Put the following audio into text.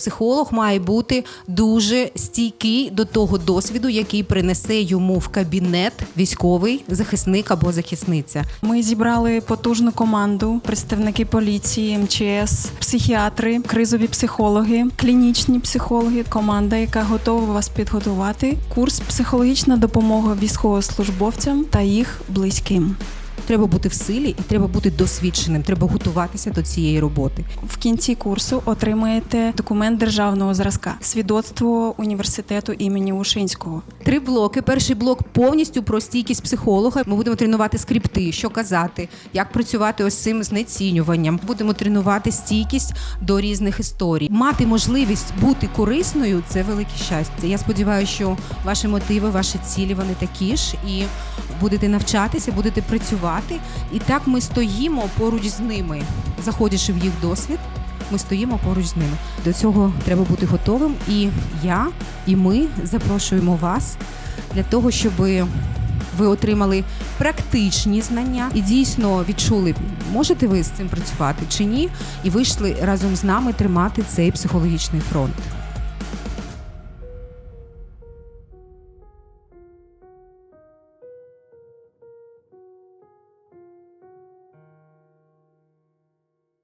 Психолог має бути дуже стійкий до того досвіду, який принесе йому в кабінет військовий захисник або захисниця. Ми зібрали потужну команду: представники поліції, МЧС, психіатри, кризові психологи, клінічні психологи. Команда, яка готова вас підготувати. Курс психологічна допомога військовослужбовцям та їх близьким. Треба бути в силі і треба бути досвідченим. Треба готуватися до цієї роботи. В кінці курсу отримаєте документ державного зразка, свідоцтво університету імені Ушинського. Три блоки. Перший блок повністю про стійкість психолога. Ми будемо тренувати скрипти, що казати, як працювати ось цим знецінюванням. Будемо тренувати стійкість до різних історій. Мати можливість бути корисною це велике щастя. Я сподіваюся, що ваші мотиви, ваші цілі вони такі ж, і будете навчатися, будете працювати. І так ми стоїмо поруч з ними, заходячи в їх досвід. Ми стоїмо поруч з ними. До цього треба бути готовим. І я, і ми запрошуємо вас для того, щоб ви отримали практичні знання і дійсно відчули, можете ви з цим працювати чи ні, і вийшли разом з нами тримати цей психологічний фронт.